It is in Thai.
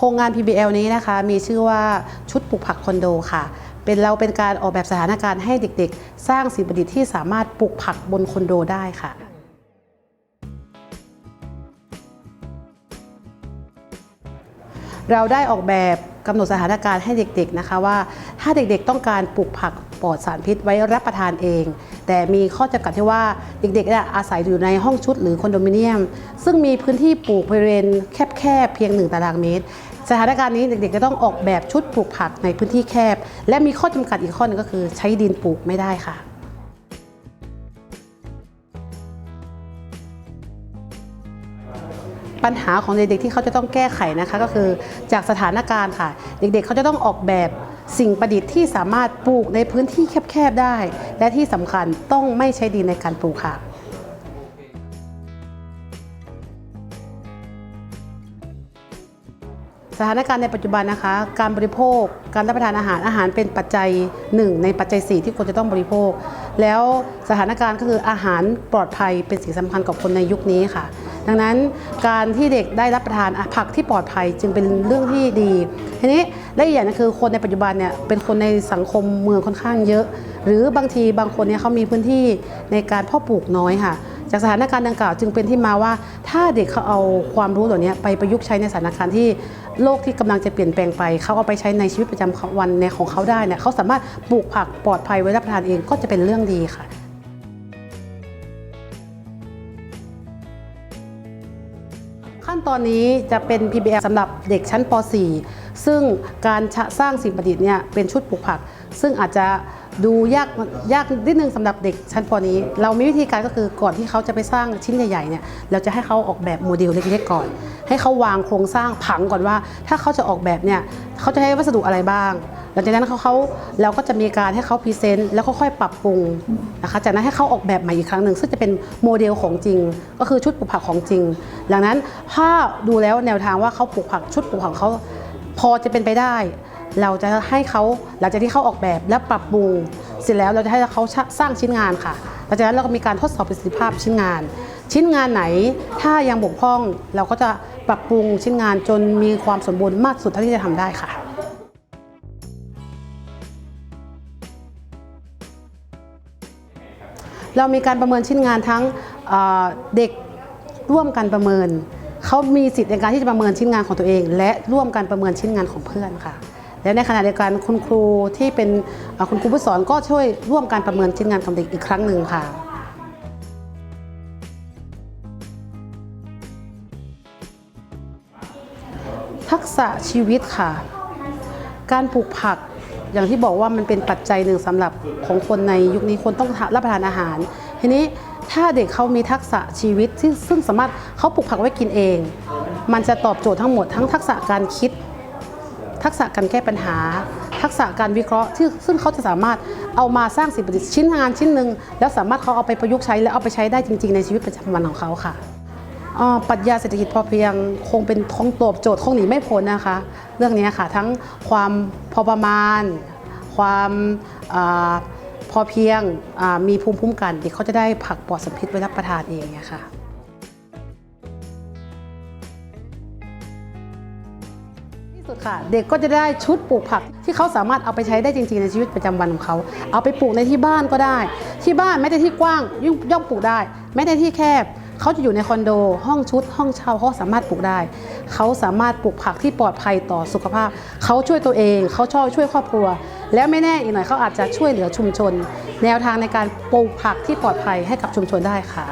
ครงงาน PBL นี้นะคะ มีชื่อว่าชุดปลูกผักคอนโดค่ะ เป็นเราเป็นการออกแบบสถานการณ์ให้เด็กๆ สร้างสิ่งประดิษฐ์ที่สามารถปลูกผักบนคอนโดได้ค่ะเราได้ออกแบบกำหนดสถานการณ์ให้เด็กๆนะคะว่า ถ้าเด็กๆต้องการปลูกผักปลอดสารพิษไว้รับประทานเอง แต่มีข้อจำกัดที่ว่าเด็กๆอาศัยอยู่ในห้องชุดหรือคอนโดมิเนียม ซึ่งมีพื้นที่ปลูกบริเวณแคบๆเพียง 1 ตารางเมตร สถานการณ์นี้เด็กๆจะต้องออกแบบชุดปลูกผักในพื้นที่แคบ และมีข้อจำกัดอีกข้อหนึงก็คือใช้ดินปลูกไม่ได้ค่ะปัญหาของเด็กๆที่เขาจะต้องแก้ไขนะคะก็คือจากสถานการณ์ค่ะ เด็กๆ เขาจะต้องออกแบบสิ่งประดิษฐ์ที่สามารถปลูกในพื้นที่แคบๆได้ และที่สำคัญต้องไม่ใช้ดินในการปลูกค่ะ สถานการณ์ในปัจจุบันนะคะ การบริโภค การรับประทานอาหารอาหารเป็นปัจจัยหนึ่งในปัจจัย 4 ที่คนจะต้องบริโภค แล้วสถานการณ์ก็คืออาหารปลอดภัยเป็นสิ่งสำคัญกับคนในยุคนี้ค่ะ ดังนั้นการที่เด็กได้รับประทานผักที่ปลอดภัยจึงเป็นเรื่องที่ดีทีนี้และอีกอย่างนึงคือคนในปัจจุบันเนี่ยเป็นคนในสังคมเมืองค่อนข้างเยอะ หรือบางทีบางคนเนี่ยเขามีพื้นที่ในการเพาะปลูกน้อยค่ะจากสถานการณ์ดังกล่าวจึงเป็นที่มาว่าถ้าเด็กเขาเอาความรู้เหล่านี้ไปประยุกต์ใช้ในสถานการณ์ที่ โลกที่กำลังจะเปลี่ยนแปลงไป เขาเอาไปใช้ในชีวิตประจำวันในของเขาได้เนี่ยเขาสามารถปลูกผักปลอดภัยไว้รับประทานเองก็จะเป็นเรื่องดีค่ะขั้นตอนนี้จะเป็น PBL สำหรับเด็กชั้นป .4 ซึ่งการสร้างสิ่งประดิษฐ์เนี่ยเป็นชุดปลูกผัก ซึ่งอาจจะ ดูยากยากนิดนึงสำหรับเด็กชั้นปนี้ เรามีวิธีการก็คือก่อนที่เขาจะไปสร้างชิ้นใหญ่ๆเนี่ยเราจะให้เขาออกแบบโมเดลเล็กๆก่อน ให้เขาวางโครงสร้างผังก่อนว่า ถ้าเขาจะออกแบบเนี่ยเขาจะใช้วัสดุอะไรบ้าง หลังจากนั้นเขาเขาเราก็จะมีการให้เขาพรีเซนต์แล้วค่อยๆปรับปรุงนะคะจากนั้นให้เขาออกแบบใหม่อีกครั้งหนึ่งซึ่งจะเป็นโมเดลของจริง ก็คือชุดปลูกผักของจริง ดังนั้นถ้าดูแล้วแนวทางว่าเขาปลูกผักชุดปลูกผักของเขาพอจะเป็นไปได้ เราจะให้เขาหลังจากที่เขาออกแบบและปรับปรุงเสร็จแล้วเราจะให้เขาสร้างชิ้นงานค่ะหลังจากนั้นเราก็มีการทดสอบประสิทธิภาพชิ้นงาน ชิ้นงานไหนถ้ายังบกพร่องเราก็จะปรับปรุงชิ้นงานจนมีความสมบูรณ์มากสุดเท่าที่จะทำได้ค่ะเรามีการประเมินชิ้นงานทั้งเอ่อเด็กร่วมกันประเมิน เขามีสิทธิ์ในการที่จะประเมินชิ้นงานของตัวเอง และร่วมกันประเมินชิ้นงานของเพื่อนค่ะ และในขณะเดียวกันคุณครูที่เป็นคุณครูผู้สอนก็ช่วยร่วมการประเมินชิ้นงานของเด็กอีกครั้งหนึ่งค่ะทักษะชีวิตค่ะ การปลูกผักอย่างที่บอกว่ามันเป็นปัจจัยหนึ่งสำหรับของคนในยุคนี้คนต้องรับประทานอาหาร ทีนี้ถ้าเด็กเขามีทักษะชีวิตที่ซึ่งสามารถเขาปลูกผักไว้กินเอง มันจะตอบโจทย์ทั้งหมดทั้งทักษะการคิด ทักษะการแก้ปัญหา ทักษะการวิเคราะห์ที่ซึ่งเขาจะสามารถเอามาสร้างสิ่งประดิษฐ์ชิ้นงานชิ้นหนึ่งแล้วสามารถเขาเอาไปประยุกต์ใช้และเอาไปใช้ได้จริง ๆ ในชีวิตประจำวันของเขาค่ะปรัชญาเศรษฐกิจพอเพียงคงเป็นท้องตอบโจทย์คงหนีไม่พ้นนะคะ เรื่องนี้ค่ะทั้งความพอประมาณ ความอพอเพียงมีภูมิคุ้มกันเด็กเขาจะได้ผักปลอดสารพิษไว้รับประทานเองเนี่ยค่ะ สุดค่ะ เด็กก็จะได้ชุดปลูกผักที่เขาสามารถเอาไปใช้ได้จริงๆในชีวิตประจำวันของเขา เอาไปปลูกในที่บ้านก็ได้ ที่บ้านแม้แต่ที่กว้างย่อมย่อมปลูกได้แม้แต่ที่แคบเขาจะอยู่ในคอนโด ห้องชุด ห้องเช่าเขาสามารถปลูกได้ เขาสามารถปลูกผักที่ปลอดภัยต่อสุขภาพ เขาช่วยตัวเอง เขาชอบช่วยครอบครัว แล้วไม่แน่อีกหน่อยเขาอาจจะช่วยเหลือชุมชน แนวทางในการปลูกผักที่ปลอดภัยให้กับชุมชนได้ค่ะ